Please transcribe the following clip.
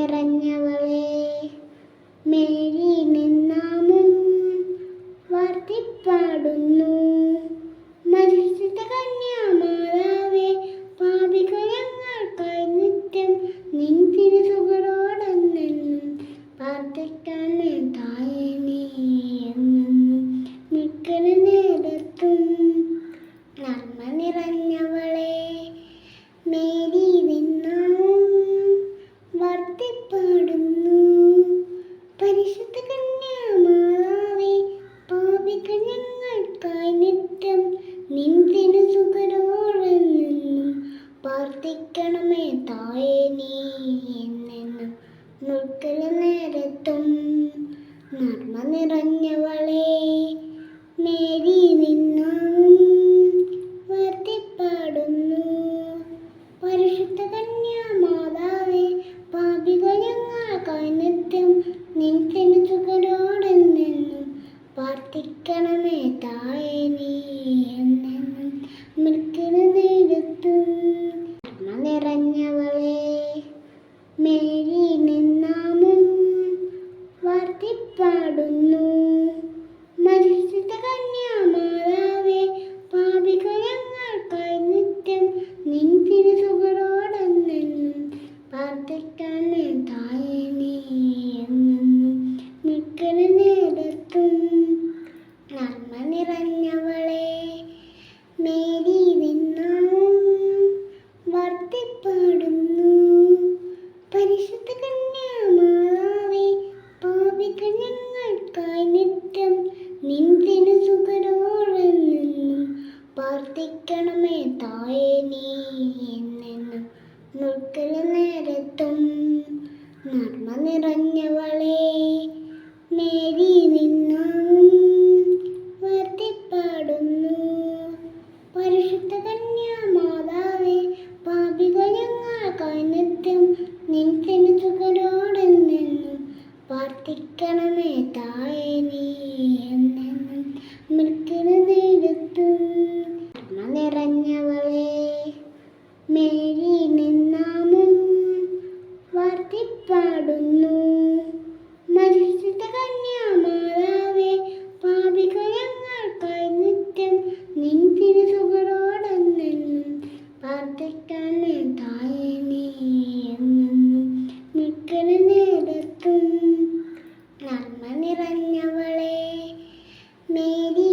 നിറഞ്ഞവളെ Mary നിന്നാമും വാർത്തിപ്പാടുന്നു മരിച്ചിട്ട കന്യാമാതാവേ പാപിക ഞങ്ങൾക്കായി നിത്യം നിൻ തിരുസുകളോടെന്നെന്നും പ്രാർത്ഥിക്കാൻ തായേ നീ എന്നെന്നും മിക്കല നേരത്തും നന്മ നിറഞ്ഞവളെ പ്രാർത്ഥിക്കണമേ തായേ നീ എന്നെന്നും മുൾക്കല നേരത്തും നർമ്മ നിറഞ്ഞവളെ മേരി നിന്നാവും വർത്തിപ്പാടുന്നു പരിശുദ്ധ കന്യാമാതാവേ പാപികൾ ഞങ്ങൾക്കായി നിത്യം നിൻസിന് സുഖരോടെന്നെന്നും പ്രാർത്ഥിക്കണമേ തായേ നീ എന്നെന്നും മൃക്കിന് വാർത്തിപ്പാടുന്നു മരിച്ചിട്ട കന്യാമാതാവേ പാപിക ഞങ്ങൾക്കായി നിത്യം നിൻ തിരുസുകളോടെന്നെന്നും പ്രാർത്ഥിക്കാൻ തായേ നീ നേരത്തും നർമ്മ നിറഞ്ഞവളെ മേരി നിന്നും വർത്തിപ്പാടുന്നു പരിശുദ്ധ കന്യാമാതാവേ പാപികൾ ഞങ്ങൾക്കായി നിത്യം നിൻസിന് സുഖരോടെന്നെന്നും പ്രാർത്ഥിക്കണമേ തായേ വാർത്തിപ്പാടുന്നു മരിച്ചിട്ട കന്യാമാതാവേ പാപിക ഞങ്ങൾക്കായി നിത്യം നിൻ തിരുസുകളോടെന്നെന്നും പ്രാർത്ഥിക്കാൻ തായേ നീ എന്നെന്നും മിക്കല നേരത്തും നന്മ നിറഞ്ഞവളെ മേരി